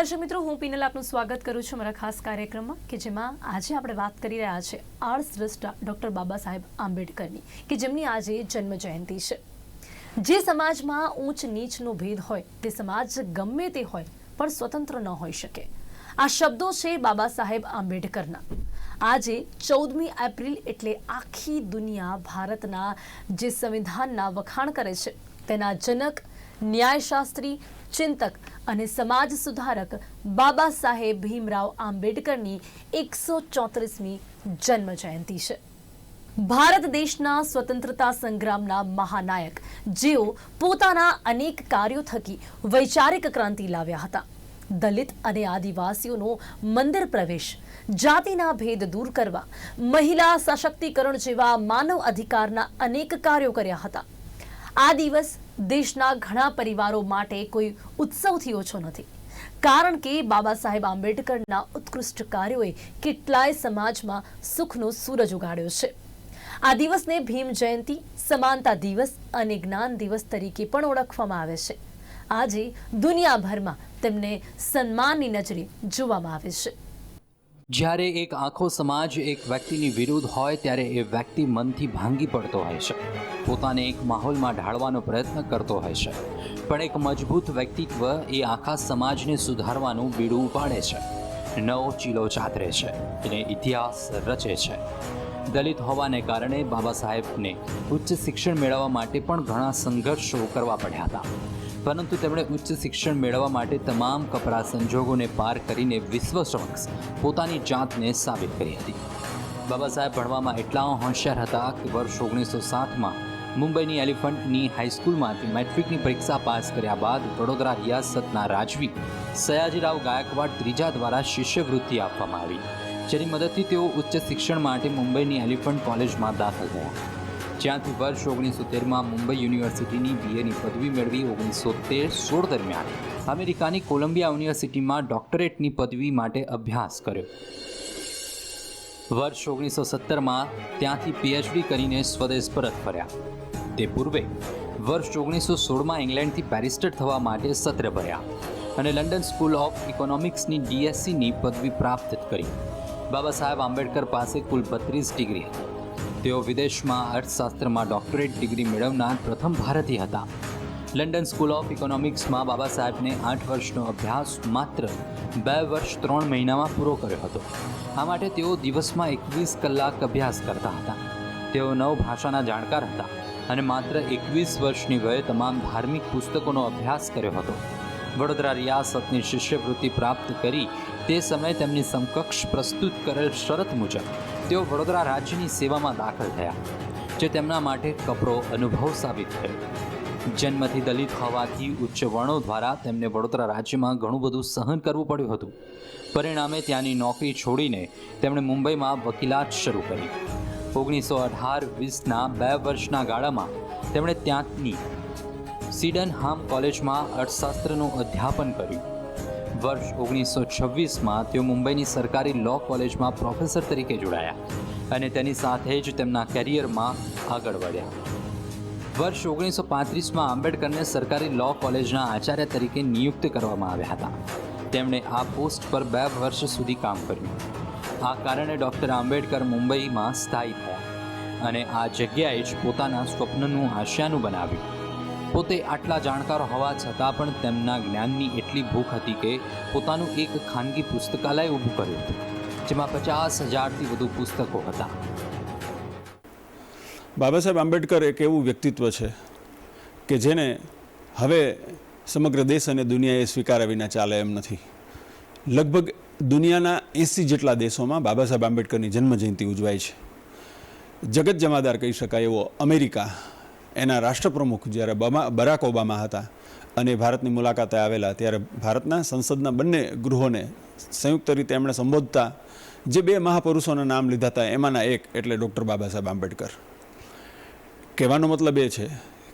દર્શક મિત્રો, હું પીનલ આપનું સ્વાગત કરું છું મારા ખાસ કાર્યક્રમમાં કે જેમાં આજે આપણે વાત કરી રહ્યા છે આર્ટ્સ દ્રષ્ટા ડૉક્ટર બાબા સાહેબ આંબેડકરની કે જેમની આજે જન્મ જયંતિ છે. જે સમાજમાં ઊંચ નીચનો ભેદ હોય, તે સમાજ ગમે તે હોય, પણ સ્વતંત્ર ન હોઈ શકે. આ શબ્દો છે બાબા સાહેબ આંબેડકરના. આજે ચૌદમી એપ્રિલ એટલે આખી દુનિયા ભારતના જે સંવિધાનના વખાણ કરે છે, તેના જનક, ન્યાયશાસ્ત્રી, ચિંતક અને સમાજ સુધારક બાબા સાહેબ ભીમરાવ આંબેડકરની એકસો ચોત્રીસમી જન્મ જયંતિ છે. ભારત દેશના સ્વતંત્રતા સંગ્રામના મહાનાયક, જેઓ પોતાના અનેક કાર્યો થકી વૈચારિક ક્રાંતિ લાવ્યા હતા. દલિત અને આદિવાસીઓનો મંદિર પ્રવેશ, જાતિના ભેદ દૂર કરવા, મહિલા સશક્તિકરણ જેવા માનવ અધિકારના અનેક કાર્યો કર્યા હતા. આ દિવસ દેશના ઘણા પરિવારો માટે કોઈ ઉત્સવથી ઓછો નથી. કારણ કે બાબા સાહેબ આંબેડકરના ઉત્કૃષ્ટ કાર્યોએ કેટલાય સમાજમાં સુખનો સૂરજ ઉગાડ્યો છે. આ દિવસને ભીમ જયંતિ, સમાનતા દિવસ અને જ્ઞાન દિવસ તરીકે પણ ઓળખવામાં આવે છે. આજે દુનિયાભરમાં તેમને સન્માનની નજરે જોવામાં આવે છે. જ્યારે એક આખો સમાજ એક વ્યક્તિની વિરુદ્ધ હોય ત્યારે એ વ્યક્તિ મનથી ભાંગી પડતો હોય છે. પોતાને એક માહોલમાં ઢાળવાનો પ્રયત્ન કરતો હોય છે. પણ એક મજબૂત વ્યક્તિત્વ એ આખા સમાજને સુધારવાનું બીડું ઉપાડે છે. નવો ચીલો ચાતરે છે અને ઇતિહાસ રચે છે. દલિત હોવાને કારણે બાબા સાહેબને ઉચ્ચ શિક્ષણ મેળવવા માટે પણ ઘણા સંઘર્ષો કરવા પડ્યા હતા. પરંતુ તેમણે ઉચ્ચ શિક્ષણ મેળવવા માટે તમામ કપરા સંજોગોને પાર કરીને વિશ્વ સમક્ષ પોતાની જાતને સાબિત કરી હતી. બાબા સાહેબ ભણવામાં એટલા હોશિયાર હતા કે વર્ષ ઓગણીસો સાતમાં મુંબઈની એલિફન્ટની હાઈસ્કૂલમાંથી મેટ્રિકની પરીક્ષા પાસ કર્યા બાદ વડોદરા રિયાસતના રાજવી સયાજીરાવ ગાયકવાડ ત્રીજા દ્વારા શિષ્યવૃત્તિ આપવામાં આવી, જેની મદદથી તેઓ ઉચ્ચ શિક્ષણ માટે મુંબઈની એલિફન્ટ કોલેજમાં દાખલ થયા. જ્યાંથી વર્ષ ઓગણીસો તેરમાં મુંબઈ યુનિવર્સિટીની બીએની પદવી મેળવી ઓગણીસો તેર સોળ દરમિયાન. અમેરિકાની કોલંબિયા યુનિવર્સિટીમાં ડોક્ટરેટની પદવી માટે અભ્યાસ કર્યો. વર્ષ ઓગણીસો સત્તરમાં ત્યાંથી પીએચડી કરીને સ્વદેશ પરત ફર્યા. તે પૂર્વે વર્ષ ઓગણીસો સોળમાં ઇંગ્લેન્ડથી બેરિસ્ટર થવા માટે સત્ર ભર્યા અને લંડન સ્કૂલ ઓફ ઇકોનોમિક્સની ડીએસસીની પદવી પ્રાપ્ત કરી. બાબા સાહેબ આંબેડકર પાસે કુલ બત્રીસ ડિગ્રી હતી. તેઓ વિદેશમાં અર્થશાસ્ત્રમાં ડોક્ટરેટ ડિગ્રી મેળવનાર પ્રથમ ભારતીય હતા. લંડન સ્કૂલ ઓફ ઇકોનોમિક્સમાં બાબા સાહેબને આઠ વર્ષનો અભ્યાસ માત્ર બે વર્ષ ત્રણ મહિનામાં પૂરો કર્યો હતો. આ માટે તેઓ દિવસમાં એકવીસ કલાક અભ્યાસ કરતા હતા. તેઓ નવ ભાષાના જાણકાર હતા અને માત્ર એકવીસ વર્ષની વયે તમામ ધાર્મિક પુસ્તકોનો અભ્યાસ કર્યો હતો. વડોદરા રિયાસતની શિષ્યવૃત્તિ પ્રાપ્ત કરી તે સમયે તેમની સમકક્ષ પ્રસ્તુત કરેલ શરત મુજબ તેઓ વડોદરા રાજ્યની સેવામાં દાખલ થયા, જે તેમના માટે કપરો અનુભવ સાબિત થયો. જન્મથી દલિત હોવાથી ઉચ્ચ વર્ણો દ્વારા તેમને વડોદરા રાજ્યમાં ઘણું બધું સહન કરવું પડ્યું હતું. પરિણામે ત્યાંની નોકરી છોડીને તેમણે મુંબઈમાં વકીલાત શરૂ કરી. ઓગણીસો અઢાર વીસના બે વર્ષના ગાળામાં તેમણે ત્યાંની સિડનહામ કોલેજમાં અર્થશાસ્ત્રનું અધ્યાપન કર્યું. વર્ષ ઓગણીસો છવ્વીસમાં તેઓ મુંબઈની સરકારી લો કોલેજમાં પ્રોફેસર તરીકે જોડાયા અને તેની સાથે જ તેમના કેરિયરમાં આગળ વધ્યા. વર્ષ ઓગણીસો પાંત્રીસમાં આંબેડકરને સરકારી લો કોલેજના આચાર્ય તરીકે નિયુક્ત કરવામાં આવ્યા હતા. તેમણે આ પોસ્ટ પર બે વર્ષ સુધી કામ કર્યું. આ કારણે ડૉક્ટર આંબેડકર મુંબઈમાં સ્થાયી થયા અને આ જગ્યાએ જ પોતાના સ્વપ્નનું આશિયાનું બનાવ્યું. પોતે આટલા જાણકાર હોવા છતાં પણ તેમના જ્ઞાનની એટલી ભૂખ હતી કે પોતાનું એક ખાનગી પુસ્તકાલય ઊભું કર્યું હતું, જેમાં પચાસ હજારથી વધુ પુસ્તકો હતા. બાબા સાહેબ આંબેડકર એક એવું વ્યક્તિત્વ છે કે જેને હવે સમગ્ર દેશ અને દુનિયાએ સ્વીકાર્યા વિના ચાલે એમ નથી. લગભગ દુનિયાના એંસી જેટલા દેશોમાં બાબા સાહેબ આંબેડકરની જન્મજયંતિ ઉજવાય છે. જગત જમાદાર કહી શકાય એવો અમેરિકા એના રાષ્ટ્રપ્રમુખ જ્યારે બરાક ઓબામા હતા અને ભારતની મુલાકાતે આવેલા, ત્યારે ભારતના સંસદના બંને ગૃહોને સંયુક્ત રીતે એમણે સંબોધતા જે બે મહાપુરુષોના નામ લીધા હતા, એમાંના એક એટલે ડૉક્ટર બાબા સાહેબ આંબેડકર. કહેવાનો મતલબ એ છે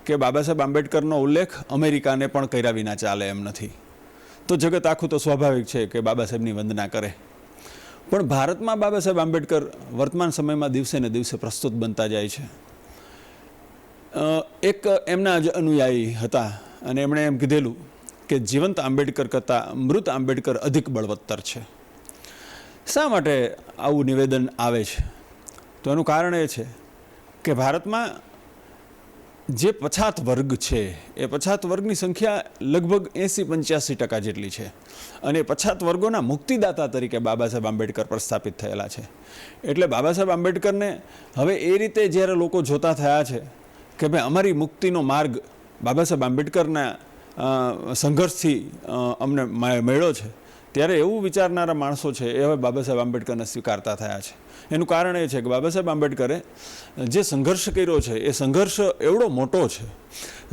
કે બાબા સાહેબ આંબેડકરનો ઉલ્લેખ અમેરિકાને પણ કર્યા વિના ચાલે એમ નથી. તો જગત આખું તો સ્વાભાવિક છે કે બાબા સાહેબની વંદના કરે. પણ ભારતમાં બાબા સાહેબ આંબેડકર વર્તમાન સમયમાં દિવસે ને દિવસે પ્રસ્તુત બનતા જાય છે. એક એમના જ અનુયાયી હતા અને એમણે એમ કીધેલું કે જીવંત આંબેડકર કરતાં મૃત આંબેડકર અધિક બળવત્તર છે. શા માટે આવું નિવેદન આવે છે? તો એનું કારણ એ છે કે ભારતમાં જે પછાત વર્ગ છે, એ પછાત વર્ગની સંખ્યા લગભગ એંસી પંચ્યાસી ટકા જેટલી છે અને પછાત વર્ગોના મુક્તિદાતા તરીકે બાબા સાહેબ આંબેડકર પ્રસ્થાપિત થયેલા છે. એટલે બાબા સાહેબ આંબેડકરને હવે એ રીતે જ્યારે લોકો જોતા થયા છે કે ભાઈ, અમારી મુક્તિનો માર્ગ બાબા સાહેબ આંબેડકરના સંઘર્ષથી અમને મળ્યો છે. ત્યારે એવું વિચારનારા માણસો છે, એ હવે બાબા સાહેબ આંબેડકરને સ્વીકારતા થયા છે. એનું કારણ એ છે કે બાબા સાહેબ આંબેડકરે જે સંઘર્ષ કર્યો છે, એ સંઘર્ષ એવડો મોટો છે.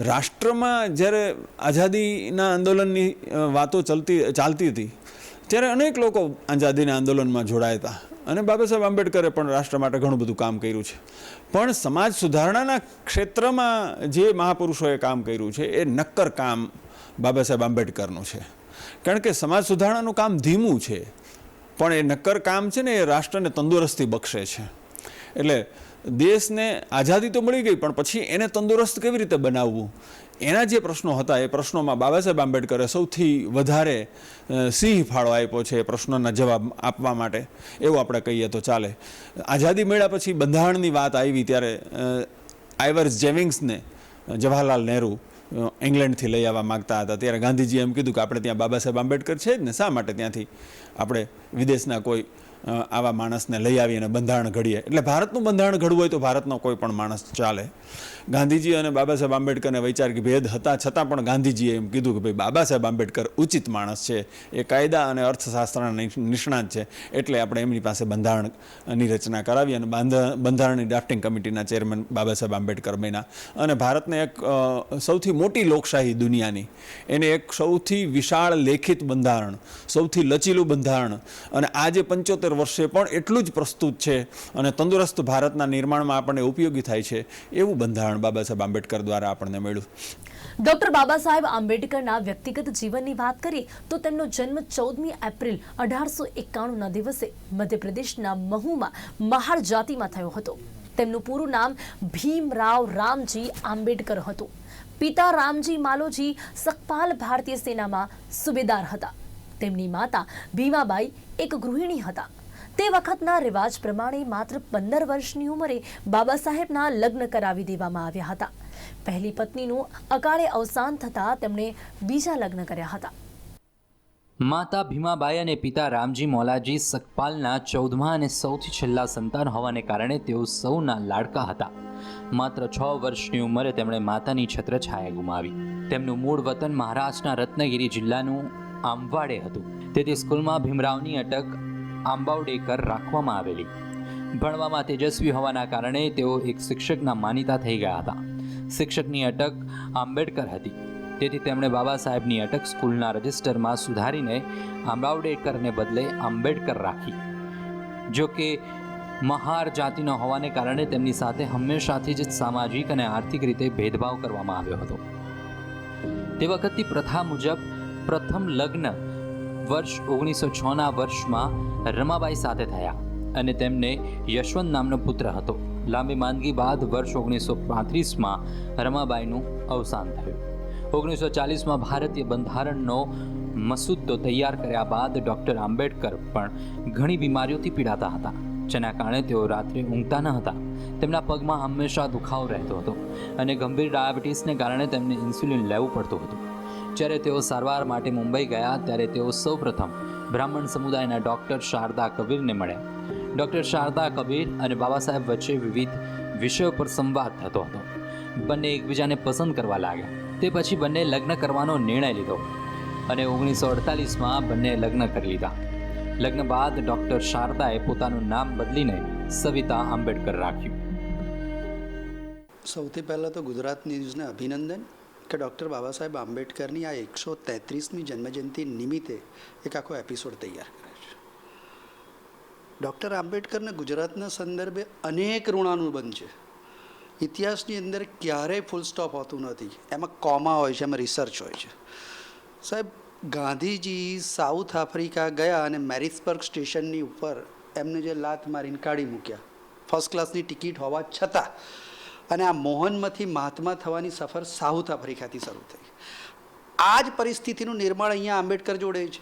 રાષ્ટ્રમાં જ્યારે આઝાદીના આંદોલનની વાતો ચલતી, ચાલતી હતી, ત્યારે અનેક લોકો આઝાદીના આંદોલનમાં જોડાયા હતા. અને બાબા સાહેબ આંબેડકરે પણ રાષ્ટ્ર માટે ઘણું બધું કામ કર્યું છે. પણ સમાજ સુધારણાના ક્ષેત્રમાં જે મહાપુરુષોએ કામ કર્યું છે, એ નક્કર કામ બાબા સાહેબ આંબેડકરનું છે. કારણ કે સમાજ સુધારણાનું કામ ધીમું છે, પણ એ નક્કર કામ છે ને એ રાષ્ટ્રને તંદુરસ્તી બક્ષે છે. એટલે દેશને આઝાદી તો મળી ગઈ, પણ પછી એને તંદુરસ્ત કેવી રીતે બનાવવું? એના જે પ્રશ્નો હતા, એ પ્રશ્નોમાં બાબા સાહેબ આંબેડકરે સૌથી વધારે સિંહ ફાળો આપ્યો છે એ પ્રશ્નોના જવાબ આપવા માટે. એવું આપણે કહીએ તો ચાલે. આઝાદી મળ્યા પછી બંધારણની વાત આવી ત્યારે આઈવર્સ જેવિંગ્સને જવાહરલાલ નહેરુ ઇંગ્લેન્ડથી લઈ આવવા માગતા હતા. ત્યારે ગાંધીજીએ એમ કીધું કે આપણે ત્યાં બાબા સાહેબ આંબેડકર છે જ ને, શા માટે ત્યાંથી આપણે વિદેશના કોઈ આવા માણસને લઈ આવી અને બંધારણ ઘડીએ. એટલે ભારતનું બંધારણ ઘડવું હોય તો ભારતનો કોઈ પણ માણસ ચાલે. ગાંધીજી અને બાબા સાહેબ આંબેડકરને વૈચારિક ભેદ હતા, છતાં પણ ગાંધીજીએ એમ કીધું કે ભાઈ, બાબા સાહેબ આંબેડકર ઉચિત માણસ છે. એ કાયદા અને અર્થશાસ્ત્રના નિષ્ણાત છે. એટલે આપણે એમની પાસે બંધારણની રચના કરાવી અને બાંધ- બંધારણની ડ્રાફ્ટિંગ કમિટીના ચેરમેન બાબા સાહેબ આંબેડકર બન્યા. અને ભારતને એક સૌથી મોટી લોકશાહી દુનિયાની, એને એક સૌથી વિશાળ લેખિત બંધારણ, સૌથી લચીલું બંધારણ, અને આજે પંચોતેર વર્ષે પણ એટલું જ પ્રસ્તુત છે અને તંદુરસ્ત ભારતના નિર્માણમાં આપણને ઉપયોગી થાય છે, એવું બંધારણ બાબા સાહેબ આંબેડકર દ્વારા આપણને મળ્યું. ડોક્ટર બાબા સાહેબ આંબેડકરના વ્યક્તિગત જીવનની વાત કરીએ, તો તેમનો જન્મ ચૌદમી એપ્રિલ અઢારસો એકાણુંના દિવસે મધ્યપ્રદેશના મહુમાં મહાર જાતિમાં થયો હતો. તેમનું પૂરું નામ ભીમરાવ રામજી આંબેડકર હતું. પિતા રામજી માલોજી સકપાલ ભારતીય સેનામાં સુબેદાર હતા. તેમની માતા ભીમાબાઈ એક ગૃહિણી હતા. તે વખતના રિવાજ પ્રમાણે માત્ર પંદર વર્ષની ઉંમરે બાબા સાહેબના લગ્ન કરાવી દેવામાં આવ્યા હતા. પહેલી પત્નીનું અકાળે અવસાન થતાં તેમણે બીજા લગ્ન કર્યા હતા. માતા ભીમાબાઈ અને પિતા રામજી મોલાજી સકપાલના ચૌદમા અને સૌથી છેલ્લા સંતાન હોવાને કારણે તેઓ સૌના લાડકા હતા. માત્ર છ વર્ષની ઉંમરે તેમણે માતાની છત્રછાયા ગુમાવી. તેમનું મૂળ વતન મહારાષ્ટ્રના રત્નગિરી જિલ્લાનું આંબવાડે હતું. તેથી સ્કૂલમાં ભીમરાવની અટક આંબાવડેકર રાખવામાં આવેલી. ભણવામાં તેજસ્વી હોવાના કારણે તેઓ એક શિક્ષકના માનીતા થઈ ગયા હતા. શિક્ષકની અટક આંબેડકર હતી. તેથી તેમણે બાબા સાહેબની અટક સ્કૂલના રજિસ્ટરમાં સુધારીને આંબાવડેકરને બદલે આંબેડકર રાખી. જો કે, મહાર જાતિનો હોવાને કારણે તેમની સાથે હંમેશાથી જ સામાજિક અને આર્થિક રીતે ભેદભાવ કરવામાં આવ્યો હતો. તે વખતની પ્રથા મુજબ પ્રથમ લગ્ન વર્ષ ઓગણીસો છના વર્ષમાં રમાબાઈ સાથે થયા અને તેમને યશવંત નામનો પુત્ર હતો. લાંબી માંદગી બાદ વર્ષ ઓગણીસો પાંત્રીસમાં રમાબાઈનું અવસાન થયું. ઓગણીસો ચાલીસમાં ભારતીય બંધારણનો મસૂદો તૈયાર કર્યા બાદ ડૉક્ટર આંબેડકર પણ ઘણી બીમારીઓથી પીડાતા હતા, જેના કારણે તેઓ રાત્રે ઊંઘતા ન હતા. તેમના પગમાં હંમેશા દુખાવો રહેતો હતો અને ગંભીર ડાયાબિટીસને કારણે તેમને ઇન્સ્યુલિન લેવું પડતું હતું. જ્યારે તેઓ સારવાર માટે મુંબઈ ગયા ત્યારે તેઓ સૌપ્રથમ બ્રાહ્મણ સમુદાયના ડૉક્ટર શારદા કબીરને મળ્યા. ડૉક્ટર શારદા કબીર અને બાબા સાહેબ વચ્ચે વિવિધ વિષયો પર સંવાદ થતો હતો. બંને એકબીજાને પસંદ કરવા લાગ્યા. તે પછી બંને લગ્ન કરવાનો નિર્ણય લીધો અને ઓગણીસો અડતાલીસમાં બંને લગ્ન કરી લીધા. લગ્ન બાદ ડૉક્ટર શારદાએ પોતાનું નામ બદલીને સવિતા આંબેડકર રાખ્યું. સૌથી પહેલાં તો ગુજરાત ન્યૂઝને અભિનંદન. કે ડૉક્ટર બાબા સાહેબ આંબેડકરની આ એકસો તેત્રીસમી જન્મજયંતિ નિમિત્તે એક આખો એપિસોડ તૈયાર કરે છે. ડૉક્ટર આંબેડકરને ગુજરાતના સંદર્ભે અનેક ઋણાનુબંધ છે. ઇતિહાસની અંદર ક્યારેય ફૂલ સ્ટોપ હોતું નથી. એમાં કોમા હોય છે, એમાં રિસર્ચ હોય છે. સાહેબ, ગાંધીજી સાઉથ આફ્રિકા ગયા અને મેરિસબર્ગ સ્ટેશનની ઉપર એમને જે લાત મારીને કાઢી મૂક્યા. ફર્સ્ટ ક્લાસની ટિકિટ હોવા છતાં અને આ મોહનમાંથી મહાત્મા થવાની સફર સાઉથ આફ્રિકાથી શરૂ થઈ. આ જ પરિસ્થિતિનું નિર્માણ અહીંયા આંબેડકર જોડે છે.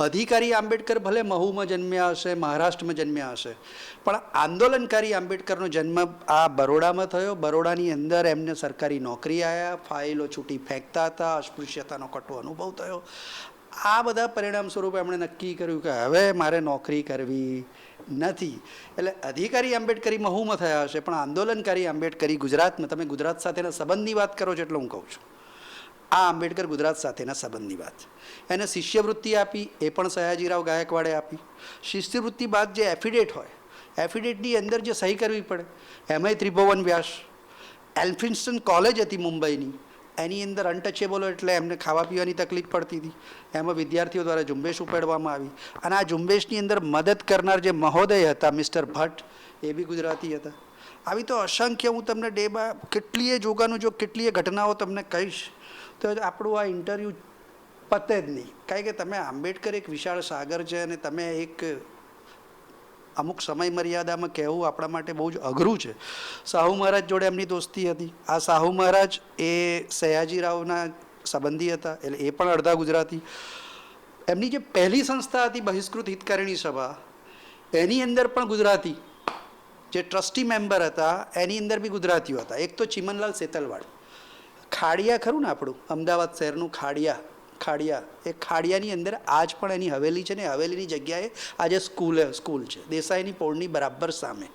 અધિકારી આંબેડકર ભલે મહુમાં જન્મ્યા હશે, મહારાષ્ટ્રમાં જન્મ્યા હશે, પણ આંદોલનકારી આંબેડકરનો જન્મ આ બરોડામાં થયો. બરોડાની અંદર એમને સરકારી નોકરી આવ્યા ફાઇલો છૂટી ફેંકતા હતા, અસ્પૃશ્યતાનો કટો અનુભવ થયો. આ બધા પરિણામ સ્વરૂપે એમણે નક્કી કર્યું કે હવે મારે નોકરી કરવી નથી. એટલે અધિકારી આંબેડકરી મહુમાં થયા હશે, પણ આંદોલનકારી આંબેડકરી ગુજરાતમાં, તમે ગુજરાત સાથેના સંબંધની વાત કરો છો એટલે હું કહું છું. આ આંબેડકર ગુજરાત સાથેના સંબંધની વાત એને શિષ્યવૃત્તિ આપી, એ પણ સયાજીરાવ ગાયકવાડે આપી. શિષ્યવૃત્તિ બાદ જે એફિડેટ હોય એફિડેટની અંદર જે સહી કરવી પડે એમઆઈ ત્રિભુવન વ્યાસ, એલ્ફિન્સ્ટન કોલેજ હતી મુંબઈની. એની અંદર અનટચેબલો એટલે એમને ખાવા પીવાની તકલીફ પડતી હતી. એમાં વિદ્યાર્થીઓ દ્વારા ઝુંબેશ ઉપાડવામાં આવી. અને આ ઝુંબેશની અંદર મદદ કરનાર જે મહોદય હતા, મિસ્ટર ભટ્ટ, એ બી ગુજરાતી હતા. આવી તો અસંખ્ય હું તમને ડેબા કેટલીય જોગાનું જો કેટલીય ઘટનાઓ તમને કહીશ, તો આપણું આ ઇન્ટરવ્યૂ પતે જ નહીં. કારણ કે તમે આંબેડકર એક વિશાળ સાગર છે અને તમે એક અમુક સમય મર્યાદામાં કહેવું આપણા માટે બહુ જ અઘરું છે. સાહુ મહારાજ જોડે એમની દોસ્તી હતી. આ સાહુ મહારાજ એ સયાજીરાવના સંબંધી હતા, એટલે એ પણ અડધા ગુજરાતી. એમની જે પહેલી સંસ્થા હતી બહિષ્કૃત હિતકારિણી સભા, એની અંદર પણ ગુજરાતી. જે ટ્રસ્ટી મેમ્બર હતા, એની અંદર બી ગુજરાતીઓ હતા. એક તો ચિમનલાલ સેતલવાડ. ખાડિયા ખરું ને આપણું, અમદાવાદ શહેરનું ખાડિયા. ખાડિયા. એ ખાડિયાની અંદર આજ પણ એની હવેલી છે ને હવેલીની જગ્યાએ આજે સ્કૂલ સ્કૂલ છે. દેસાઈની પોળની બરાબર સામે.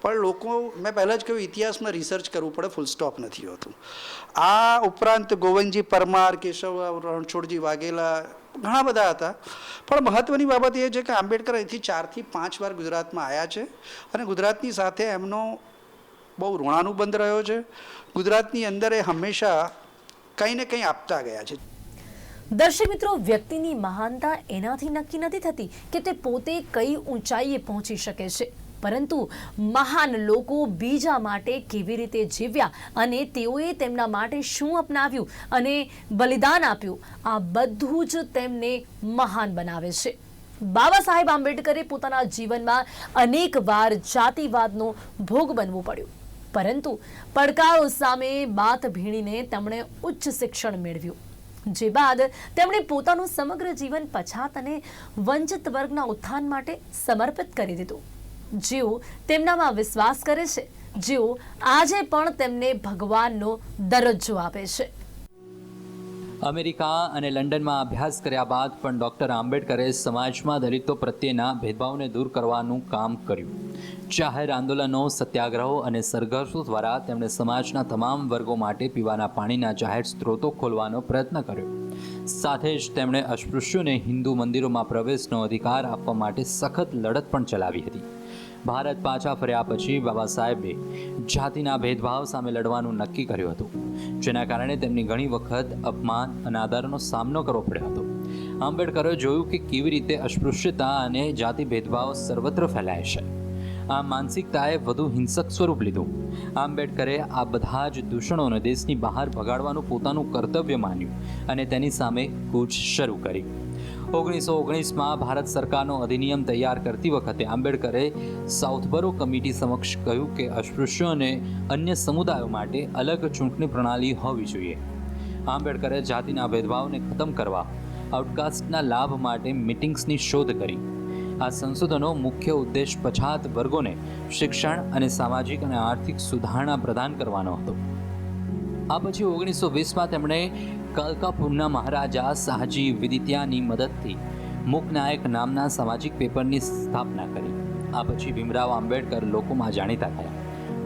પણ લોકો, મેં પહેલાં જ કહ્યું, ઇતિહાસમાં રિસર્ચ કરવું પડે ફૂલ સ્ટોપ નથી હોતું. આ ઉપરાંત ગોવિંદજી પરમાર, કેશવ રણછોડજી વાઘેલા ઘણા બધા હતા. પણ મહત્ત્વની બાબત એ છે કે આંબેડકર અહીંથી ચારથી પાંચ વાર ગુજરાતમાં આવ્યા છે અને ગુજરાતની સાથે એમનો બહુ ઋણાનુબંધ રહ્યો છે. ગુજરાતની અંદર એ હંમેશા કંઈ ને કંઈ આપતા ગયા છે. દર્શક મિત્રો, વ્યક્તિની મહાનતા એનાથી નક્કી નથી થતી કે તે પોતે કઈ ઊંચાઈએ પહોંચી શકે છે. પરંતુ મહાન લોકો બીજા માટે કેવી રીતે જીવ્યા અને તેઓએ તેમના માટે શું અપનાવ્યું અને બલિદાન આપ્યું, આ બધું જ તેમને મહાન બનાવે છે. બાબા સાહેબ આંબેડકરે પોતાના જીવનમાં અનેક વાર જાતિવાદનો ભોગ બનવું પડ્યું. પરંતુ પડકારો સામે બાત ભીણીને તેમણે ઉચ્ચ શિક્ષણ મેળવ્યું. જે બાદ તેમણે પોતાનું સમગ્ર જીવન પછાત અને વંચિત વર્ગના ઉત્થાન માટે સમર્પિત કરી દીધું. જેઓ તેમનામાં વિશ્વાસ કરે છે, જેઓ આજે પણ તેમને ભગવાનનો દરજ્જો આપે છે. અમેરિકા અને લંડનમાં અભ્યાસ કર્યા બાદ પણ ડૉક્ટર આંબેડકરે સમાજમાં દલિતો પ્રત્યેના ભેદભાવને દૂર કરવાનું કામ કર્યું. જાહેર આંદોલનો, સત્યાગ્રહો અને સંઘર્ષો દ્વારા તેમણે સમાજના તમામ વર્ગો માટે પીવાના પાણીના જાહેર સ્ત્રોતો ખોલવાનો પ્રયત્ન કર્યો. સાથે જ તેમણે અસ્પૃશ્યોને હિન્દુ મંદિરોમાં પ્રવેશનો અધિકાર આપવા માટે સખત લડત પણ ચલાવી હતી. ભારત પાછા ફર્યા પછી બાબા સાહેબે જાતિના ભેદભાવ સામે લડવાનું નક્કી કર્યું હતું, જેના કારણે તેમની ઘણી વખત અપમાન અને આદરનો સામનો કરવો પડ્યો હતો. આંબેડકરે જોયું કે કેવી રીતે અસ્પૃશ્યતા અને જાતિ ભેદભાવ સર્વત્ર ફેલાય છે. આ માનસિકતાએ વધુ હિંસક સ્વરૂપ લીધું. આંબેડકરે આ બધા જ દૂષણોને દેશની બહાર ભગાડવાનું પોતાનું કર્તવ્ય માન્યું અને તેની સામે કૂચ શરૂ કરી. ઓગણીસો ઓગણીસમાં ભારત સરકારનો અધિનિયમ તૈયાર કરતી વખતે આંબેડકરે સાઉથબરો કમિટી સમક્ષ કહ્યું કે અસ્પૃશ્યો અને અન્ય સમુદાયો માટે અલગ ચૂંટણી પ્રણાલી હોવી જોઈએ. આંબેડકરે જાતિના ભેદભાવને ખતમ કરવા આઉટકાસ્ટના લાભ માટે મિટિંગ્સની શોધ કરી. આ સંશોધનો મુખ્ય ઉદ્દેશ પછાત વર્ગોને શિક્ષણ અને સામાજિક અને આર્થિક સુધારણા પ્રદાન કરવાનો હતો. આ પછી ઓગણીસો વીસમાં તેમણે કલકાપુરના મહારાજા શાહજી વિદિત્યાની મદદથી મુકનાયક નામના સામાજિક પેપરની સ્થાપના કરી. આ પછી ભીમરાવ આંબેડકર લોકોમાં જાણીતા થયા.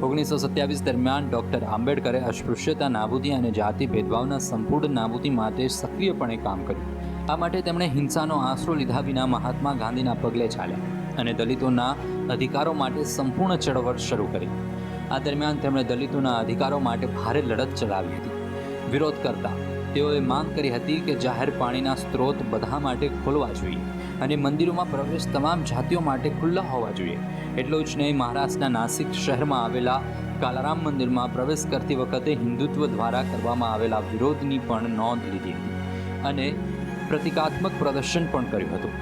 ઓગણીસો સત્યાવીસ દરમિયાન ડૉક્ટર આંબેડકરે અસ્પૃશ્યતા, નાબૂદી અને જાતિ ભેદભાવના સંપૂર્ણ નાબૂદી માટે સક્રિયપણે કામ કર્યું. આ માટે તેમણે હિંસાનો આશરો લીધા વિના મહાત્મા ગાંધીના પગલે ચાલ્યા અને દલિતોના અધિકારો માટે સંપૂર્ણ ચળવળ શરૂ કરી. આ દરમિયાન તેમણે દલિતોના અધિકારો માટે ભારે લડત ચલાવી હતી. વિરોધ કરતા તેઓએ માંગ કરી હતી કે જાહેર પાણીના સ્ત્રોત બધા માટે ખોલવા જોઈએ અને મંદિરોમાં પ્રવેશ તમામ જાતિઓ માટે ખુલ્લા હોવા જોઈએ. એટલું જ નહીં, મહારાષ્ટ્રના નાસિક શહેરમાં આવેલા કાલારામ મંદિરમાં પ્રવેશ કરતી વખતે હિન્દુત્વ દ્વારા કરવામાં આવેલા વિરોધની પણ નોંધ લીધી હતી. અને પ્રતિકાત્મક પ્રદર્શન પણ કર્યું હતું.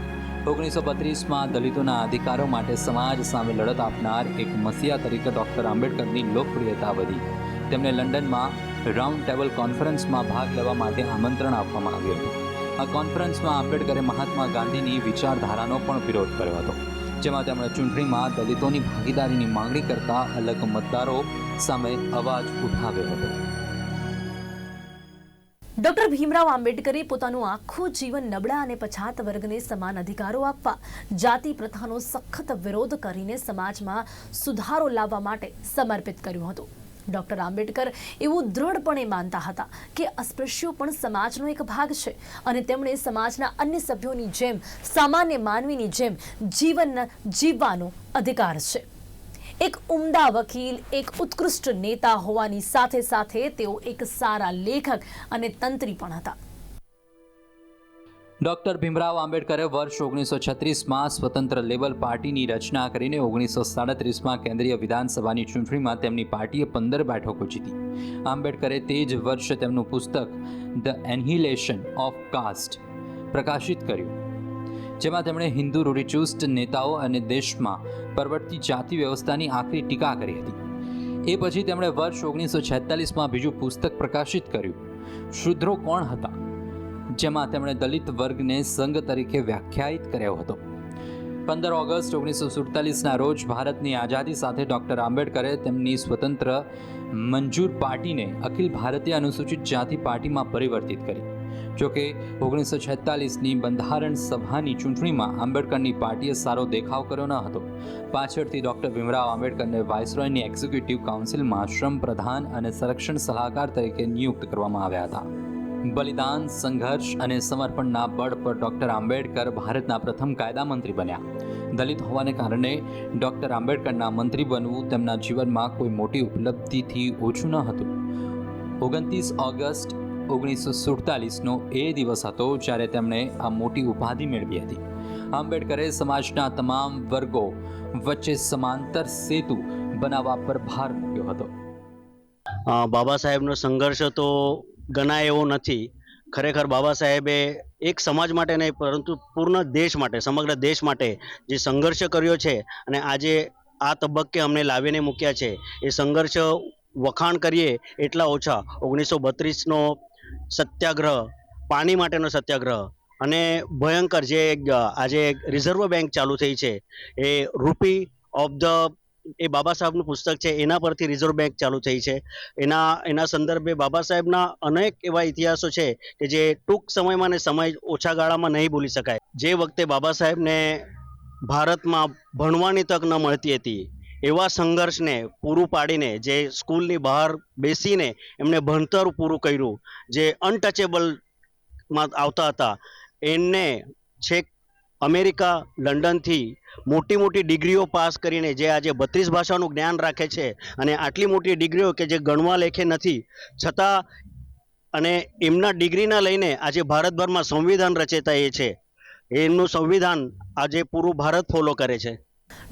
ઓગણીસો બત્રીસમાં દલિતોના અધિકારો માટે સમાજ સામે લડત આપનાર એક મસીહા તરીકે ડૉક્ટર આંબેડકરની લોકપ્રિયતા વધી. તેમણે લંડનમાં રાઉન્ડ ટેબલ કોન્ફરન્સમાં ભાગ લેવા માટે આમંત્રણ આપવામાં આવ્યું હતું. આ કોન્ફરન્સમાં આંબેડકરે મહાત્મા ગાંધીની વિચારધારાનો પણ વિરોધ કર્યો હતો, જેમાં તેમણે ચૂંટણીમાં દલિતોની ભાગીદારીની માંગણી કરતા અલગ મતદારો સામે અવાજ ઉઠાવ્યો હતો. ડોક્ટર ભીમરાવ આંબેડકરે પોતાનું આખું જીવન નબળા અને પછાત વર્ગને સમાન અધિકારો આપવા, જાતિ પ્રથાનો સખત વિરોધ કરીને સમાજમાં સુધારો લાવવા માટે સમર્પિત કર્યું હતું. ડોક્ટર આંબેડકર એવું દ્રઢપણે માનતા હતા કે અસ્પૃશ્યો પણ સમાજનો એક ભાગ છે અને તેમણે સમાજના અન્ય સભ્યોની જેમ, સામાન્ય માનવીની જેમ જીવન જીવવાનો અધિકાર છે. એક ઉમદા વકીલ, એક ઉત્કૃષ્ટ નેતા હોવાની સાથે સાથે તેઓ એક સારા લેખક અને તંત્રી પણ હતા. ડોક્ટર ભીમરાવ આંબેડકરે વર્ષ ઓગણીસો છત્રીસમાં સ્વતંત્ર લેબલ પાર્ટીની રચના કરીને ઓગણીસો સાડત્રીસમાં કેન્દ્રીય વિધાનસભાની ચૂંટણીમાં તેમની પાર્ટીએ પંદર બેઠકો જીતી. આંબેડકરે તે જ વર્ષે તેમનું પુસ્તક ધ એનહિલેશન ઓફ કાસ્ટ પ્રકાશિત કર્યું. જેમાં તેમણે હિન્દુ રૂઢિચુસ્ત નેતાઓ અને દેશમાં પરવર્તી જાતિ વ્યવસ્થાની આકરી ટીકા કરી હતી. એ પછી તેમણે વર્ષ ઓગણીસો છેતાલીસમાં બીજું પુસ્તક પ્રકાશિત કર્યું, શુદ્રો કોણ હતા? જેમાં તેમણે દલિત વર્ગને સંઘ તરીકે વ્યાખ્યાયિત કર્યો હતો. પંદર ઓગસ્ટ ઓગણીસો સુડતાલીસના રોજ ભારતની આઝાદી સાથે ડૉક્ટર આંબેડકરે તેમની સ્વતંત્ર મંજૂર પાર્ટીને અખિલ ભારતીય અનુસૂચિત જાતિ પાર્ટીમાં પરિવર્તિત કરી. જોકે ઓગણીસો છેતાલીસની બંધારણ સભાની ચૂંટણીમાં આંબેડકરની પાર્ટીએ સારો દેખાવ કર્યો ન હતો. પાછળથી ડૉક્ટર ભીમરાવ આંબેડકરને વાઇસરોયની એક્ઝિક્યુટિવ કાઉન્સિલમાં શ્રમ પ્રધાન અને સંરક્ષણ સલાહકાર તરીકે નિયુક્ત કરવામાં આવ્યા હતા. બલિદાન, સંઘર્ષ અને સમર્પણના બળ પર ડૉક્ટર આંબેડકર ભારતના પ્રથમ કાયદા મંત્રી બન્યા. દલિત હોવાને કારણે ડૉક્ટર આંબેડકરના મંત્રી બનવું તેમના જીવનમાં કોઈ મોટી ઉપલબ્ધિથી ઓછું ન હતું. ઓગણત્રીસ ઓગસ્ટ ઓગણીસો સુડતાલીસનો એ દિવસ હતો જ્યારે તેમણે આ મોટી ઉપાધિ મેળવી હતી. આંબેડકરે સમાજના તમામ વર્ગો વચ્ચે સમાંતર સેતુ બનાવવા પર ભાર મૂક્યો હતો. બાબા સાહેબનો સંઘર્ષ તો ગણાય એવો નથી. ખરેખર બાબા સાહેબે એક સમાજ માટે નહીં, પરંતુ પૂર્ણ દેશ માટે, સમગ્ર દેશ માટે જે સંઘર્ષ કર્યો છે અને આજે આ તબક્કે અમને લાવીને મૂક્યા છે, એ સંઘર્ષ વખાણ કરીએ એટલા ઓછા ઓગણીસો બત્રીસનો સત્યાગ્રહ, પાણી માટેનો સત્યાગ્રહ અને ભયંકર જે આજે રિઝર્વ બેંક ચાલુ થઈ છે, એ રૂપી ઓફ ધ, એ બાબા સાહેબનું પુસ્તક છે, એના પરથી રિઝર્વ બેંક ચાલુ થઈ છે. એના એના સંદર્ભે બાબા સાહેબના અનેક એવા ઇતિહાસો છે કે જે ટૂંક સમયમાં ને સમય ઓછા ગાળામાં નહીં ભૂલી શકાય. જે વખતે બાબા સાહેબને ભારતમાં ભણવાની તક ન મળતી હતી એવા સંઘર્ષને પૂરું પાડીને જે સ્કૂલની બહાર બેસીને એમને ભણતર પૂરું કર્યું, જે અનટચેબલમાં આવતા હતા, એમને છેક અમેરિકા, લંડનથી મોટી મોટી ડિગ્રીઓ પાસ કરીને જે આજે બત્રીસ ભાષાનું જ્ઞાન રાખે છે અને આટલી મોટી ડિગ્રીઓ કે જે ગણવા લેખે નથી, છતાં અને એમના ડિગ્રીના લઈને આજે ભારતભરમાં સંવિધાન રચેતા એ છે. એમનું સંવિધાન આજે પૂરું ભારત ફોલો કરે છે.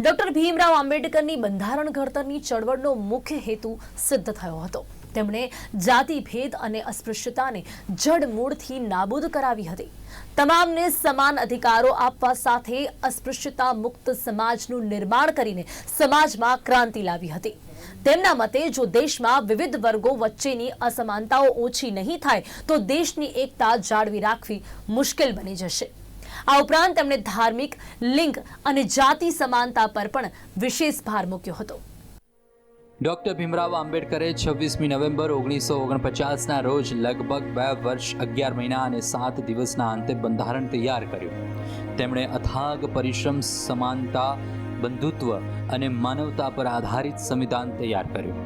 ડોક્ટર ભીમરાવ આંબેડકરની બંધારણ ઘડતરની ચળવળનો મુખ્ય હેતુ સિદ્ધ થયો હતો. તેમણે જાતિ ભેદ અને અસ્પૃશ્યતાને જડમૂળથી નાબૂદ કરાવી હતી. તમામને સમાન અધિકારો આપવા સાથે અસ્પૃશ્યતા મુક્ત સમાજનું નિર્માણ કરીને સમાજમાં ક્રાંતિ લાવી હતી. તેમના મતે, જો દેશમાં વિવિધ વર્ગો વચ્ચેની અસમાનતાઓ ઓછી નહીં થાય, તો દેશની એકતા જાળવી રાખવી મુશ્કેલ બની જશે. આ ઉપરાંત તેમણે ધાર્મિક, લિંગ અને જાતિ સમાનતા પર પણ વિશેષ ભાર મૂક્યો હતો. ડૉક્ટર ભીમરાવ આંબેડકરે છવ્વીસમી નવેમ્બર ઓગણીસો ઓગણપચાસના રોજ લગભગ બે વર્ષ, અગિયાર મહિના અને સાત દિવસના અંતે બંધારણ તૈયાર કર્યું. તેમણે અથાગ, પરિશ્રમ, સમાનતા, બંધુત્વ અને માનવતા પર આધારિત સંવિધાન તૈયાર કર્યું.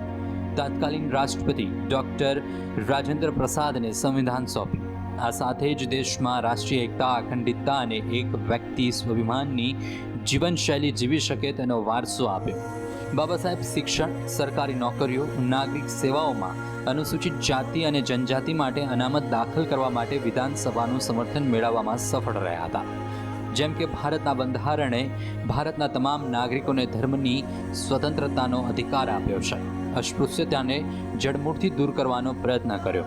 તાત્કાલીન રાષ્ટ્રપતિ ડૉક્ટર રાજેન્દ્ર પ્રસાદને સંવિધાન સોંપ્યું. આ સાથે જ દેશમાં રાષ્ટ્રીય એકતા, અખંડિતતા અને એક વ્યક્તિ સ્વાભિમાનની જીવનશૈલી જીવી શકે તેનો વારસો આપ્યો. બાબા સાહેબ, શિક્ષણ, સરકારી નોકરીઓ, નાગરિક સેવાઓમાં અનુસૂચિત જાતિ અને જનજાતિ માટે અનામત દાખલ કરવા માટે વિધાનસભાનું સમર્થન મેળવવામાં સફળ રહ્યા હતા. જેમ કે ભારતના બંધારણે ભારતના તમામ નાગરિકોને ધર્મની સ્વતંત્રતાનો અધિકાર આપ્યો છે. અસ્પૃશ્યતાને જડમૂળથી દૂર કરવાનો પ્રયત્ન કર્યો.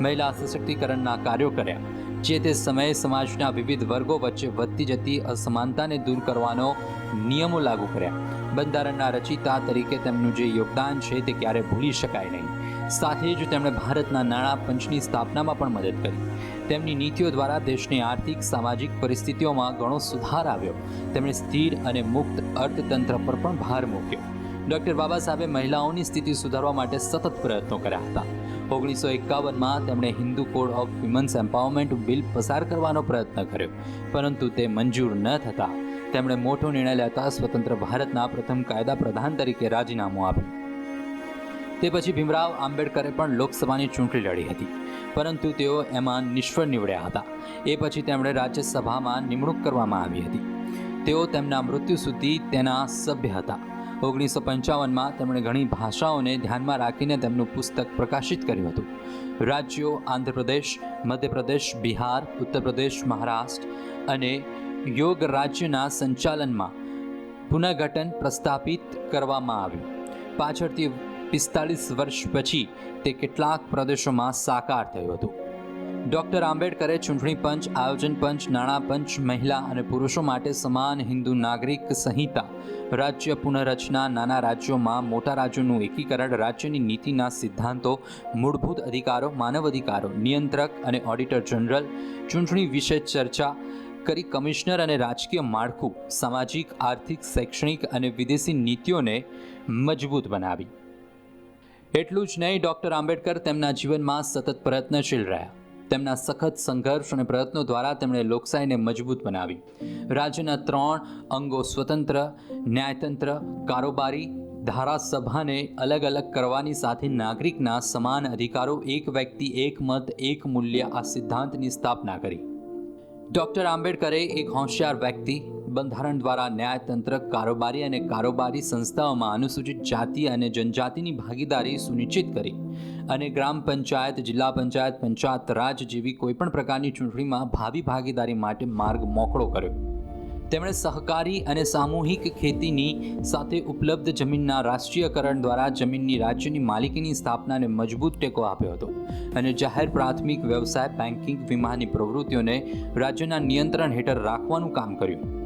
મહિલા સશક્તિકરણના કાર્યો કર્યા, જે તે સમયે સમાજના વિવિધ વર્ગો વચ્ચે વધતી જતી અસમાનતાને દૂર કરવાનો નિયમો લાગુ કર્યા. બંધારણના રચિતા તરીકે તેમનું જે યોગદાન છે તે ક્યારે ભૂલી શકાય નહીં. સાથે જ તેમણે ભારતના નાણાં પંચની સ્થાપનામાં પણ મદદ કરી. તેમની નીતિઓ દ્વારા દેશની આર્થિક, સામાજિક પરિસ્થિતિઓમાં ઘણો સુધાર આવ્યો. તેમણે સ્થિર અને મુક્ત અર્થતંત્ર પર પણ ભાર મૂક્યો. ડૉક્ટર બાબા સાહેબે મહિલાઓની સ્થિતિ સુધારવા માટે સતત પ્રયત્નો કર્યા હતા. ઓગણીસો એકાવનમાં તેમણે Hindu code of women's empowerment bill પસાર કરવાનો પ્રયત્ન કર્યો, પરંતુ તે મંજૂર ન થતાં તેમણે મોટો નિર્ણય લેતા સ્વતંત્ર ભારતના પ્રથમ કાયદા પ્રધાન તરીકે રાજીનામું આપ્યું. તે પછી ભીમરાવ આંબેડકરે પણ લોકસભાની ચૂંટણી લડી હતી, પરંતુ તેઓ એમાં નિષ્ફળ નીવડ્યા હતા. એ પછી તેમણે રાજ્યસભામાં નિમણૂક કરવામાં આવી હતી. તેઓ તેમના મૃત્યુ સુધી તેના સભ્ય હતા. ઓગણીસો પંચાવનમાં તેમણે ઘણી ભાષાઓને ધ્યાનમાં રાખીને તેમનું પુસ્તક પ્રકાશિત કર્યું હતું. રાજ્યો આંધ્રપ્રદેશ, મધ્યપ્રદેશ, બિહાર ઉત્તર પ્રદેશ મહારાષ્ટ્ર અને યોગ રાજ્યના સંચાલનમાં પુનઃગઠન પ્રસ્થાપિત કરવામાં આવ્યું. પાછળથી પિસ્તાળીસ વર્ષ પછી તે કેટલાક પ્રદેશોમાં સાકાર થયું હતું. ડૉક્ટર આંબેડકરે ચૂંટણી પંચ, આયોજન પંચ, નાણાં પંચ, મહિલા અને પુરુષો માટે સમાન હિન્દુ નાગરિક સંહિતા, રાજ્ય પુનઃરચના, નાના રાજ્યોમાં મોટા રાજ્યોનું એકીકરણ, રાજ્યની નીતિના સિદ્ધાંતો, મૂળભૂત અધિકારો, માનવ અધિકારો, નિયંત્રક અને ઓડિટર જનરલ, ચૂંટણી વિશે ચર્ચા કરી કમિશનર અને રાજકીય માળખું, સામાજિક, આર્થિક, શૈક્ષણિક અને વિદેશી નીતિઓને મજબૂત બનાવી. એટલું જ નહીં, ડૉક્ટર આંબેડકર તેમના જીવનમાં સતત પ્રયત્નશીલ રહ્યા. તેમના સખત સંઘર્ષ અને પ્રયત્નો દ્વારા તેમણે લોકશાહીને મજબૂત બનાવી. રાજ્યના ત્રણ અંગો સ્વતંત્ર, ન્યાયતંત્ર, કારોબારી, ધારાસભાને અલગ અલગ કરવાની સાથે નાગરિકના સમાન અધિકારો, એક વ્યક્તિ, એક મત, એક મૂલ્ય આ સિદ્ધાંતની સ્થાપના કરી. ડૉક્ટર આંબેડકરે એક હોશિયાર વ્યક્તિ બંધારણ દ્વારા ન્યાયતંત્ર, કારોબારી અને કારોબારી સંસ્થાઓમાં અનુસૂચિત જાતિ અને જનજાતિની ભાગીદારી સુનિશ્ચિત કરી અને ગ્રામ પંચાયત, જિલ્લા પંચાયત પંચાયત રાજ જેવી કોઈપણ પ્રકારની ચૂંટણીમાં ભાવિ ભાગીદારી માટે માર્ગ મોકળો કર્યો. તેમણે સહકારી અને સામૂહિક ખેતીની સાથે ઉપલબ્ધ જમીનના રાષ્ટ્રીયકરણ દ્વારા જમીનની રાજ્યની માલિકીની સ્થાપનાને મજબૂત ટેકો આપ્યો હતો અને જાહેર પ્રાથમિક વ્યવસાય, બેન્કિંગ, વીમાની પ્રવૃત્તિઓને રાજ્યના નિયંત્રણ હેઠળ રાખવાનું કામ કર્યું.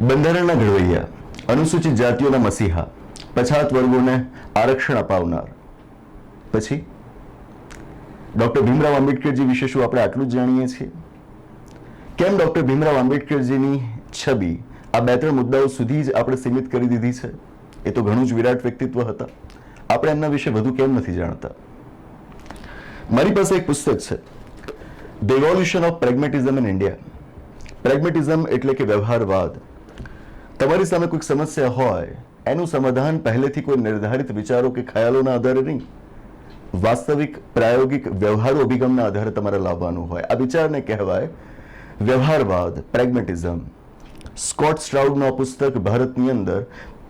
બંધારણના ઘડવૈયા, અનુસૂચિત જાતિઓના મસીહા, પછાત વર્ગોને આરક્ષણ અપાવનાર. પછી? ડોક્ટર ભીમરાવ આંબેડકરજી વિશે શું આપણે આટલું જ જાણીએ છીએ? કેમ ડૉક્ટર ભીમરાવ આંબેડકરજીની છબી આ બે ત્રણ મુદ્દાઓ સુધી જ આપણે સીમિત કરી દીધી છે? એ તો ઘણું જ વિરાટ વ્યક્તિત્વ હતા. આપણે એમના વિશે વધુ કેમ નથી જાણતા? મારી પાસે એક પુસ્તક છે. The of pragmatism in India pragmatism એટલે કે વ્યવહારવાદ. તમારી સામે કોઈક સમસ્યા હોય, એનું સમાધાન પહેલેથી કોઈ નિર્ધારિત વિચારો કે ખ્યાલોના આધારે નહીં. વાસ્તવિક, પ્રાયોગિક વ્યવહારુ અભિગમના આધારે તમારે લાવવાનું હોય. આ વિચારને કહેવાય વ્યવહારવાદ, પ્રેગ્મેટિઝમ. સ્કોટ સ્ટ્રાઉડનું પુસ્તક ભારતની અંદર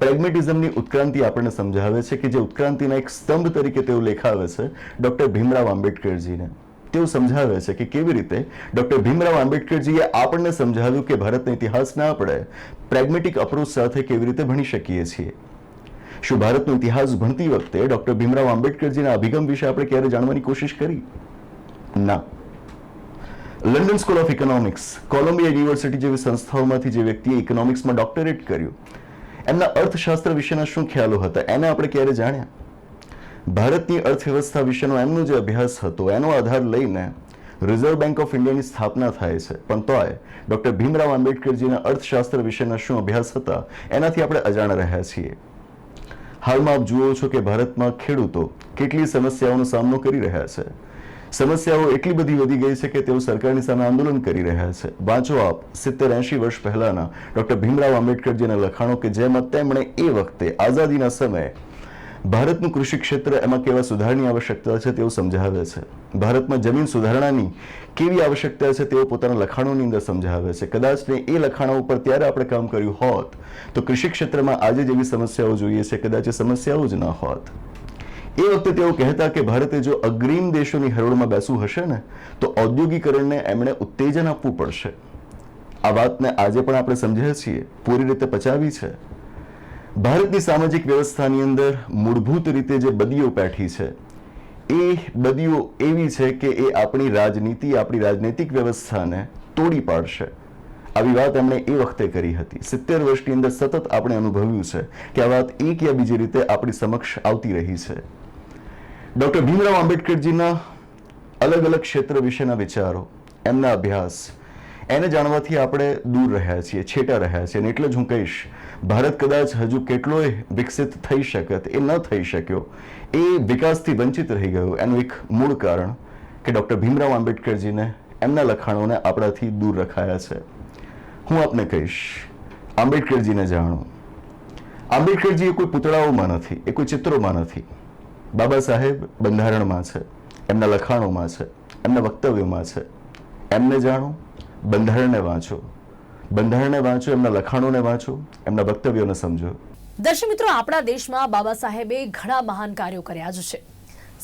પ્રેગ્મેટિઝમની ઉત્ક્રાંતિ આપણને સમજાવે છે કે જે ઉત્ક્રાંતિના એક સ્તંભ તરીકે તેઓ લેખાવે છે, ડૉક્ટર ભીમરાવ આંબેડકરજીને. તેઓ સમજાવે છે કે કેવી રીતે ડોક્ટર ભીમરાવ આંબેડકરજીએ આપણને સમજાવ્યું કે ભારતના ઇતિહાસને આપણે પ્રેગ્મેટિક અપ્રોચ સાથે કેવી રીતે ભણી શકીએ છીએ? શું ભારતનો ઇતિહાસ ભણતી વખતે ડોક્ટર ભીમરાવ આંબેડકરજીના અભિગમ વિશે આપણે ક્યારે જાણવાની કોશિશ કરી? ના. London school of economics, Columbia university જેવી સંસ્થાઓમાંથી જે વ્યક્તિએ ઇકોનોમિક્સમાં ડોક્ટરેટ કર્યું, એમના અર્થશાસ્ત્ર વિશેના શું ખ્યાલો હતા, એને આપણે ક્યારે જાણ્યા? ભારતની અર્થવ્યવસ્થા વિશેનો એમનો જે અભ્યાસ હતો, એનો આધાર લઈને રિઝર્વ બેંક ઓફ ઇન્ડિયાની સ્થાપના થાય છે. પણ તોય ડૉક્ટર ભીમરાવ આંબેડકરજીના અર્થશાસ્ત્ર વિશેના શું અભ્યાસ હતા, એનાથી આપણે અજાણ રહ્યા છીએ. હાલમાં આપ જુઓ છો કે ભારતમાં ખેડૂતો કેટલી સમસ્યાઓનો સામનો કરી રહ્યા છે. સમસ્યાઓ એટલી બધી વધી ગઈ છે કે તેઓ સરકારની સામે આંદોલન કરી રહ્યા છે. વાંચો આપ સિત્તેર એંશી વર્ષ પહેલાના ડોક્ટર ભીમરાવ આંબેડકરજીના લખાણો કે જેમાં તેમણે એ વખતે આઝાદીના સમયે ભારતનું કૃષિ ક્ષેત્ર એમાં કેવા સુધારની આવશ્યકતા છે તેઓ સમજાવે છે. ભારતમાં જમીન સુધારણાની કેવી આવશ્યકતા છે તેઓ પોતાના લખાણોની અંદર સમજાવે છે. કદાચ ને એ લખાણો ઉપર ત્યારે આપણે કામ કર્યું હોત, તો કૃષિ ક્ષેત્રમાં આજે જેવી સમસ્યાઓ જોઈએ છે, કદાચ એ સમસ્યાઓ જ ન હોત. એ વખતે તેઓ કહેતા કે ભારતે જો અગ્રીમ દેશોની હરોળમાં બેસવું હશે ને, તો ઔદ્યોગિકરણને એમણે ઉત્તેજન આપવું પડશે. આ વાતને આજે પણ આપણે સમજીએ છીએ. પૂરી રીતે પચાવી છે. ભારતની સામાજિક વ્યવસ્થાની અંદર મૂળભૂત રીતે જે બદીઓ પેઠી છે, એ બદીઓ એવી છે કે એ આપણી રાજનીતિ, આપણી રાજનૈતિક વ્યવસ્થાને તોડી પાડશે. આવી વાત એમણે એ વખતે કરી હતી. સિત્તેર વર્ષની અંદર સતત આપણે અનુભવ્યું છે કે આ વાત એક યા બીજી રીતે આપણી સમક્ષ આવતી રહી છે. ડૉક્ટર ભીમરાવ આંબેડકરજીના અલગ અલગ ક્ષેત્ર વિશેના વિચારો, એમના અભ્યાસ, એને જાણવાથી આપણે દૂર રહ્યા છીએ, છેટા રહ્યા છીએ. અને એટલે જ હું કહીશ ભારત કદાચ હજુ કેટલોય વિકસિત થઈ શકત એ ન થઈ શક્યો. એ વિકાસથી વંચિત રહી ગયો. એનું એક મૂળ કારણ કે ડૉક્ટર ભીમરાવ આંબેડકરજીને એમના લખાણોને આપણાથી દૂર રખાયા છે. હું આપને કહીશ, આંબેડકરજીને જાણો. આંબેડકરજી એ કોઈ પુતળાઓમાં નથી, એ કોઈ ચિત્રોમાં નથી. બાબા સાહેબ બંધારણમાં છે, એમના લખાણોમાં છે, એમના વક્તવ્યોમાં છે. એમને જાણો, બંધારણને વાંચો. બંધારણને વાંચો, એમના લખાણોને વાંચો, એમના વક્તવ્યોને સમજો. દર્શક મિત્રો, આપણા દેશમાં બાબા સાહેબે ઘણા મહાન કાર્યો કર્યા જ છે.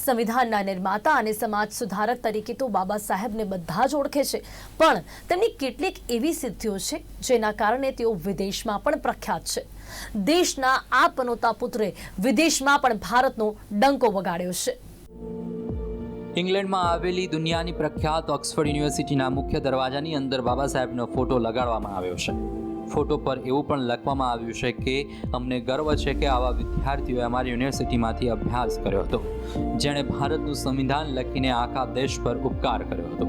સંવિધાનના નિર્માતા અને સમાજ સુધારક તરીકે તો બાબા સાહેબને બધા જ ઓળખે છે. પણ તેમની કેટલીક એવી સિદ્ધિઓ છે, જેના કારણે તેઓ વિદેશમાં પણ પ્રખ્યાત છે. દેશના આ પનોતા પુત્રે વિદેશમાં પણ ભારતનો ડંકો વગાડ્યો છે. ઇંગ્લેન્ડમાં આવેલી દુનિયાની પ્રખ્યાત ઓક્સફર્ડ યુનિવર્સિટીના મુખ્ય દરવાજાની અંદર બાબા સાહેબનો ફોટો લગાડવામાં આવ્યો છે. ફોટો પર એવું પણ લખવામાં આવ્યું છે કે, અમને ગર્વ છે કે આવા વિદ્યાર્થીઓએ અમારી યુનિવર્સિટીમાંથી અભ્યાસ કર્યો હતો, જેણે ભારતનું સંવિધાન લખીને આખા દેશ પર ઉપકાર કર્યો હતો.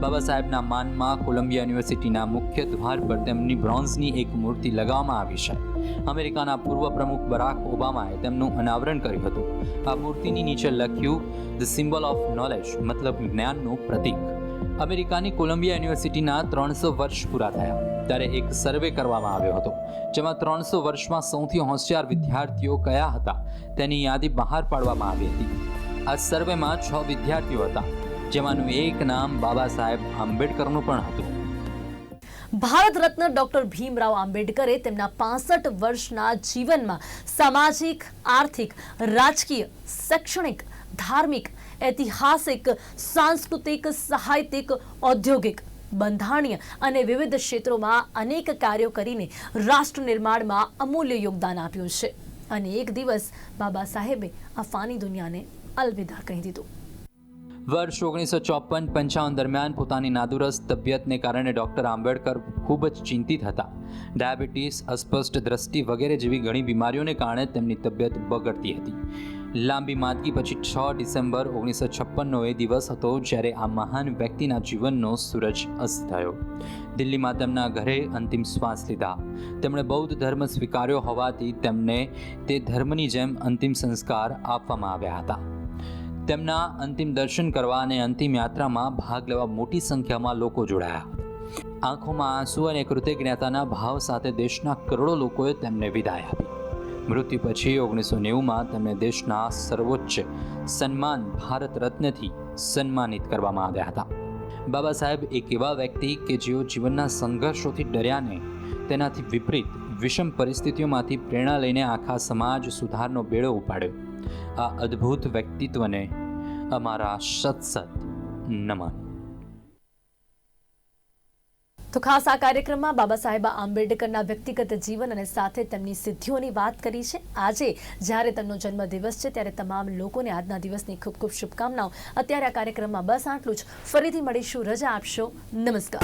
બાબા સાહેબના માનમાં કોલંબિયા યુનિવર્સિટીના મુખ્ય દ્વાર પર તેમની બ્રોન્ઝની એક મૂર્તિ લગાવવામાં આવી છે. અમેરિકાના પૂર્વ પ્રમુખ બરાક ઓબામાએ તેમનું અનાવરણ કર્યું હતું. આ મૂર્તિની નીચે લખ્યું ધ સિમ્બલ ઓફ નોલેજ મતલબ જ્ઞાનનું પ્રતીક. અમેરિકાની કોલંબિયા યુનિવર્સિટીના ત્રણસો વર્ષ પૂરા થયા, ત્યારે એક સર્વે કરવામાં આવ્યો હતો, જેમાં ત્રણસો વર્ષમાં સૌથી હોશિયાર વિદ્યાર્થીઓ કયા હતા, તેની યાદી બહાર પાડવામાં આવી હતી. આ સર્વેમાં છ વિદ્યાર્થીઓ હતા, જેમાંનું એક નામ બાબા સાહેબ આંબેડકરનું પણ હતું. ભારત રત્ન ડોક્ટર ભીમરાવ આંબેડકરે તેમના પાસઠ વર્ષના જીવનમાં સામાજિક, આર્થિક, રાજકીય, શૈક્ષણિક, ધાર્મિક, ઐતિહાસિક, સાંસ્કૃતિક, સાહિત્યિક, ઔદ્યોગિક, બંધારણીય અને વિવિધ ક્ષેત્રોમાં અનેક કાર્યો કરીને રાષ્ટ્ર નિર્માણમાં અમૂલ્ય યોગદાન આપ્યું છે. અને એક દિવસ બાબા સાહેબે આ ફાની દુનિયાને અલવિદા કહી દીધું. વર્ષ ઓગણીસો ચોપન પંચાવન દરમિયાન પોતાની નાદુરસ્ત તબિયતને કારણે ડૉક્ટર આંબેડકર ખૂબ જ ચિંતિત હતા. ડાયાબિટીસ, અસ્પષ્ટ દ્રષ્ટિ વગેરે જેવી ઘણી બીમારીઓને કારણે તેમની તબિયત બગડતી હતી. લાંબી માંદગી પછી છ ડિસેમ્બર ઓગણીસો છપ્પનનો એ દિવસ હતો જ્યારે આ મહાન વ્યક્તિના જીવનનો સૂરજ અસ્ત થયો. દિલ્હીમાં તેમના ઘરે અંતિમ શ્વાસ લીધા. તેમણે બૌદ્ધ ધર્મ સ્વીકાર્યો હોવાથી તેમને તે ધર્મની જેમ અંતિમ સંસ્કાર આપવામાં આવ્યા હતા. તેમના અંતિમ દર્શન કરવા અને અંતિમ યાત્રામાં ભાગ લેવા મોટી સંખ્યામાં લોકો જોડાયા. આંખોમાં આંસુ અને કૃતજ્ઞતાના ભાવ સાથે દેશના કરોડો લોકોએ તેમને વિદાય આપી. મૃત્યુ પછી ઓગણીસો નેવુંમાં તેમને દેશના સર્વોચ્ચ સન્માન ભારત રત્નથી સન્માનિત કરવામાં આવ્યા હતા. બાબા સાહેબ એક એવા વ્યક્તિ કે જેઓ જીવનના સંઘર્ષોથી ડર્યા નહીં તેનાથી વિપરીત વિષમ પરિસ્થિતિઓમાંથી પ્રેરણા લઈને આખા સમાજ સુધારનો બેડો ઉપાડ્યો. આ અદ્ભુત વ્યક્તિત્વને અમારા સતસત નમન. તો ખાસ આ કાર્યક્રમમાં બાબા સાહેબ આંબેડકરના વ્યક્તિગત જીવન અને સાથે તેમની સિદ્ધિઓની વાત કરી છે. આજે જ્યારે તેમનો જન્મદિવસ છે, ત્યારે તમામ લોકોને આજના દિવસની ખૂબ ખૂબ શુભકામનાઓ. અત્યારે આ કાર્યક્રમમાં બસ આટલું જ. ફરીથી મળીશું. રજા આપશો. નમસ્કાર.